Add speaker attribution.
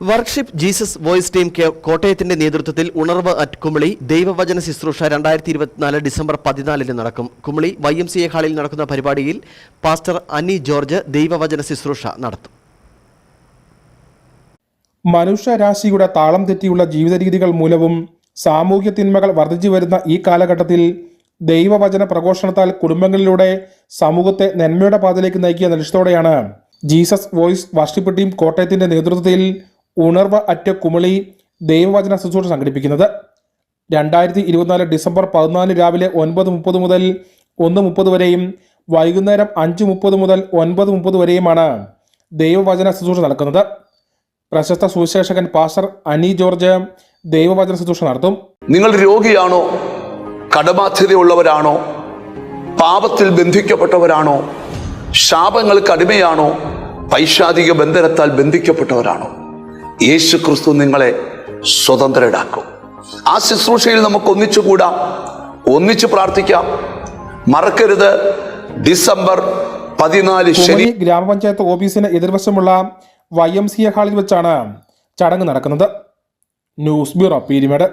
Speaker 1: വർക്ക്ഷിപ്പ് Jesus voice team കോട്ടയത്തിന്റെ നേതൃത്വത്തിൽ ഉണർവ് അറ്റ് കുമളി ദൈവവചന ശുശ്രൂഷ രണ്ടായിരത്തി ഇരുപത്തിനാല് ഡിസംബർ പതിനാലിന് നടക്കും. Kumily Y M C A ഹാളിൽ നടക്കുന്ന പരിപാടിയിൽ പാസ്റ്റർ അനി ജോർജ് ദൈവവചന ശുശ്രൂഷ നടത്തും.
Speaker 2: മനുഷ്യരാശിയുടെ താളം തെറ്റിയുള്ള ജീവിത രീതികൾ മൂലവും സാമൂഹ്യ തിന്മകൾ വർദ്ധിച്ചു വരുന്ന ഈ കാലഘട്ടത്തിൽ ദൈവവചന പ്രഘോഷണത്താൽ കുടുംബങ്ങളിലൂടെ സമൂഹത്തെ നന്മയുടെ പാതയിലേക്ക് നയിക്കുക ലക്ഷ്യത്തോടെയാണ് ജീസസ് വോയിസ് വർഷിപ്പ് ടീം കോട്ടയത്തിന്റെ നേതൃത്വത്തിൽ ഉണർവ് അറ്റ കുമളി ദൈവവചന ശുശ്രൂഷ സംഘടിപ്പിക്കുന്നത്. രണ്ടായിരത്തി ഇരുപത്തിനാല് ഡിസംബർ പതിനാല് രാവിലെ ഒൻപത് മുപ്പത് മുതൽ ഒന്ന് മുപ്പത് വരെയും വൈകുന്നേരം അഞ്ച് മുപ്പത് മുതൽ ഒൻപത് മുപ്പത് വരെയുമാണ് ദൈവവചന ശുശ്രൂഷ നടക്കുന്നത്. പ്രശസ്ത സുവിശേഷകൻ പാസ്റ്റർ അനി ജോർജ് ദൈവവചന ശുശ്രൂഷ നടത്തും.
Speaker 3: നിങ്ങൾ രോഗിയാണോ? കടബാധ്യതയുള്ളവരാണോ? പാപത്തിൽ ബന്ധിക്കപ്പെട്ടവരാണോ? ശാപങ്ങൾക്ക് അടിമയാണോ? പൈശാചിക ബന്ധനത്താൽ ബന്ധിക്കപ്പെട്ടവരാണോ? യേശു ക്രിസ്തു നിങ്ങളെ സ്വതന്ത്രരാക്കും. ആ ശുശ്രൂഷയിൽ നമുക്ക് ഒന്നിച്ചു കൂടാം ഒന്നിച്ചു പ്രാർത്ഥിക്കാം. മറക്കരുത്. ഡിസംബർ പതിനാല് ശനി.
Speaker 2: ഗ്രാമപഞ്ചായത്ത് ഓഫീസിന് എതിർവശമുള്ള വൈ എം സി എ ഹാളിൽ വെച്ചാണ് ചടങ്ങ് നടക്കുന്നത്. News bureau Peermade.